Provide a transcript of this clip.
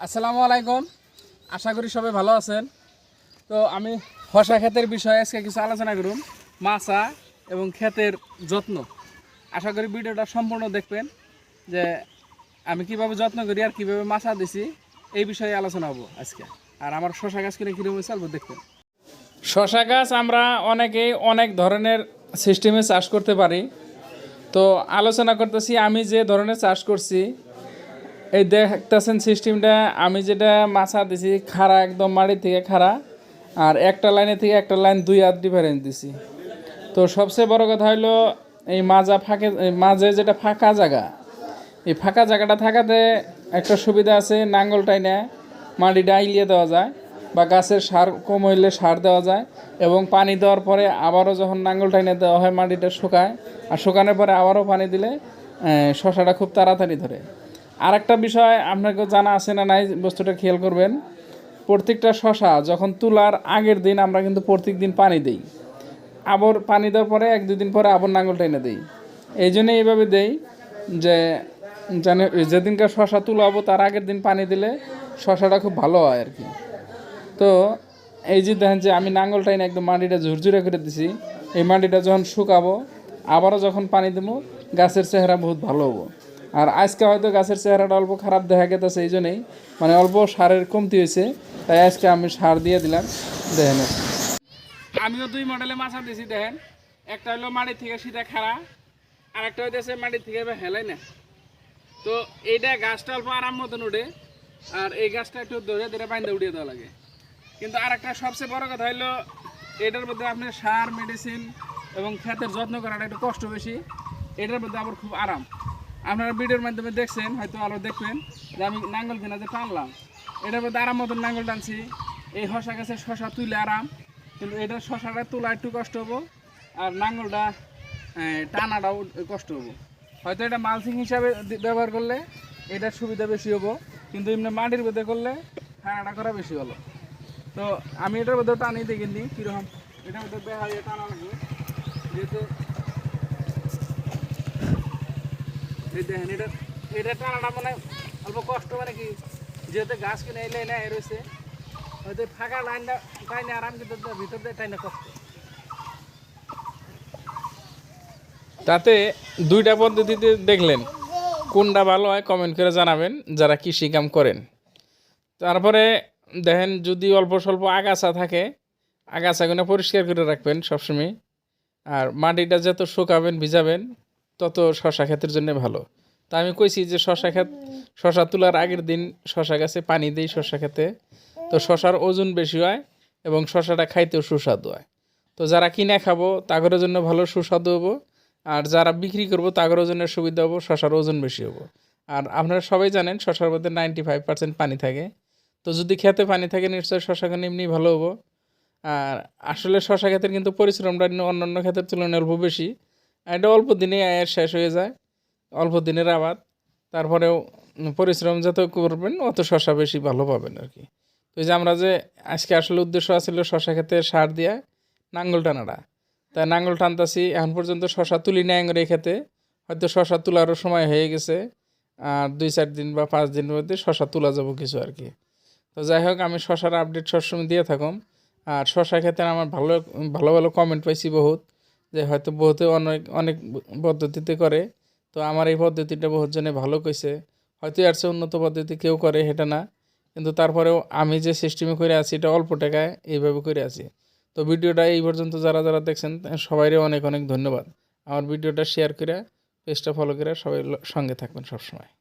আসসালামু আলাইকুম। আশা করি সবাই ভালো আছেন। তো আমি হসা ক্ষেতের বিষয়ে আজকে কিছু আলোচনা করুন। মাছা এবং ক্ষেতের যত্ন। আশা করি ভিডিওটা সম্পূর্ণ দেখবেন যে আমি কীভাবে যত্ন করি আর কীভাবে মাছা দিছি, এই বিষয়ে আলোচনা হব আজকে। আর আমার শশা গাছ কিনে কীরকম চালবো দেখবেন। শশা গাছ আমরা অনেকেই অনেক ধরনের সিস্টেমে চাষ করতে পারি। তো আলোচনা করতেছি, আমি যে ধরনের চাষ করছি এই দেখতেছেন সিস্টেমটা আমি যেটা মাছা দিছি, খাড়া একদম মাটি থেকে খাড়া, আর একটা লাইনে থেকে একটা লাইন দুই হাত ডিফারেন্স দিছি। তো সবচেয়ে বড় কথা হলো এই মাজা ফাঁকে মাঝে যেটা ফাঁকা জায়গা, এই ফাঁকা জায়গাটা থাকাতে একটা সুবিধা আছে, নাঙ্গল টাইনে মাটিটা ইলিয়ে দেওয়া যায় বা গাছের সার কম হইলে সার দেওয়া যায় এবং পানি দেওয়ার পরে আবারও যখন নাঙ্গল টাইনে দেওয়া হয়, মাটিটা শুকায়, আর শুকানোর পরে আবারও পানি দিলে শশাটা খুব তাড়াতাড়ি ধরে। আর একটা বিষয়, আপনাকে জানা আছে না নাই, বস্তুটা খেয়াল করবেন। প্রত্যেকটা শশা যখন তোলার আগের দিন আমরা কিন্তু প্রত্যেক দিন পানি দিই। আবার পানি দেওয়ার পরে এক দুদিন পরে আবার নাঙ্গল টেনে দিই। এই জন্য এইভাবে দেই যে জানে যেদিনকার শশা তুলাবো, তার আগের দিন পানি দিলে শশাটা খুব ভালো হয় আর কি। তো এই যে দেখেন যে, আমি নাঙ্গল টাইনে একদম মাটিটা ঝুরঝুরে করে দিছি। এই মাটিটা যখন শুকাবো, আবারও যখন পানি দেবো, গাছের চেহারা বহুত ভালো হব। আর আজকে হয়তো গাছের চেহারাটা অল্প খারাপ দেখা গেতেছে, এই জন্যই। মানে অল্প সারের কমতি হয়েছে, তাই আজকে আমি সার দিয়ে দিলাম, দেখেন। আমিও দুই মডেলে মাছা দিছি, দেখেন। একটা হলো মাটি থেকে সিধা খাড়া, আর একটা হইতেছে মাটি থেকে হেলাই না। তো এইটা গাছটা অল্প আরাম মতন উঠে আর এই গাছটা একটু ধরে ধরে বাইন্দা উঠিয়ে দেওয়া লাগে। কিন্তু আর একটা সবচেয়ে বড় কথা হলো এটার মধ্যে আপনার সার মেডিসিন এবং ক্ষেতের যত্ন করাটা একটু কষ্ট বেশি, এটার মধ্যে আবার খুব আরাম। আপনারা ভিডিওর মাধ্যমে দেখছেন, হয়তো আরও দেখবেন, যে আমি নাঙ্গল কিনা যে টানলাম। এটার মধ্যে আরাম মতন নাঙ্গল টানছি। এই শশা গাছের শশা তুলে আরাম। কিন্তু এটা শশাটা তোলা একটু কষ্ট হব, আর নাঙ্গলটা টানাটাও কষ্ট হব। হয়তো এটা মালসিং হিসাবে ব্যবহার করলে এটার সুবিধা বেশি হব, কিন্তু এমনি মাটির মধ্যে করলে টানাটা করা বেশি ভালো। তো আমি এটার মধ্যে টানি দেখিনি, কীরকম? এটার মধ্যে যায় টানা লাগবে যেহেতু এটা মানে অল্প কষ্ট মানে কি? যেহেতু হয়তো ফাঁকা আরাম ভিতর দিয়ে কষ্ট। তাতে দুইটা পদ্ধতিতে দেখলেন। কোনটা ভালো হয় কমেন্ট করে জানাবেন, যারা কৃষি কাম করেন। তারপরে দেখেন, যদি অল্প স্বল্প আগাছা থাকে, আগাছাগুলো পরিষ্কার করে রাখবেন সবসময়। আর মাটিটা যত শুকাবেন, ভিজাবেন তত শশা ক্ষেতের জন্য ভালো। তা আমি কইছি যে শশা ক্ষেত, শশা তোলার আগের দিন শশা গাছে পানি দিই শশা খেতে তো শশার ওজন বেশি হয় এবং শশাটা খাইতেও সুস্বাদু হয়। তো যারা কিনে খাব, তাগরের জন্য ভালো সুস্বাদু হব। আর যারা বিক্রি করব, তাগরের ওজনের সুবিধা হব, শশার ওজন বেশি হব। আর আপনারা সবাই জানেন, শশার মধ্যে নাইনটি ফাইভ পার্সেন্ট পানি থাকে। তো যদি খেতে পানি থাকে, নিশ্চয়ই শশাখান এমনি ভালো হব। আর আসলে শশা ক্ষেতের কিন্তু পরিশ্রমটা অন্যান্য ক্ষেতের তুলনায় অল্প বেশি। এটা অল্প দিনে আয়ের শেষ হয়ে যায়, অল্প দিনের আবাদ। তারপরেও পরিশ্রম যত করবেন, অত শশা বেশি ভালো পাবেন আর কি। তো যে আমরা যে আজকে আসলে উদ্দেশ্য আছিল শশা ক্ষেতে সার দিয়া নাঙ্গল টানাটা। তাই নাঙ্গল টানতাছি, এখন পর্যন্ত শশা তুলি নাই আঙুর ক্ষেতে হয়তো শশা তোলারও সময় হয়ে গেছে, আর দুই চার দিন বা পাঁচ দিনের মধ্যে শশা তোলা যাব কিছু আর কি। তো যাই হোক, আমি শশার আপডেট সবসময় দিয়ে থাকুম। আর শশা ক্ষেত্রে আমার ভালো ভালো ভালো কমেন্ট পাইছি বহুত। যে হয়তো বহুতে অনেক অনেক পদ্ধতিতে করে। তো আমার এই পদ্ধতিটা বহুত জনে ভালো কইছে। হয়তো এর চেয়ে উন্নত পদ্ধতি কেউ করে, সেটা না। কিন্তু তারপরেও আমি যে সিস্টেমে করে আছি, এটা অল্প টাকায় এইভাবে করে আছি। তো ভিডিওটা এই পর্যন্ত যারা যারা দেখছেন, সবাইরে অনেক অনেক ধন্যবাদ। আমার ভিডিওটা শেয়ার করে পেজটা ফলো করে সবাই সঙ্গে থাকবেন সবসময়।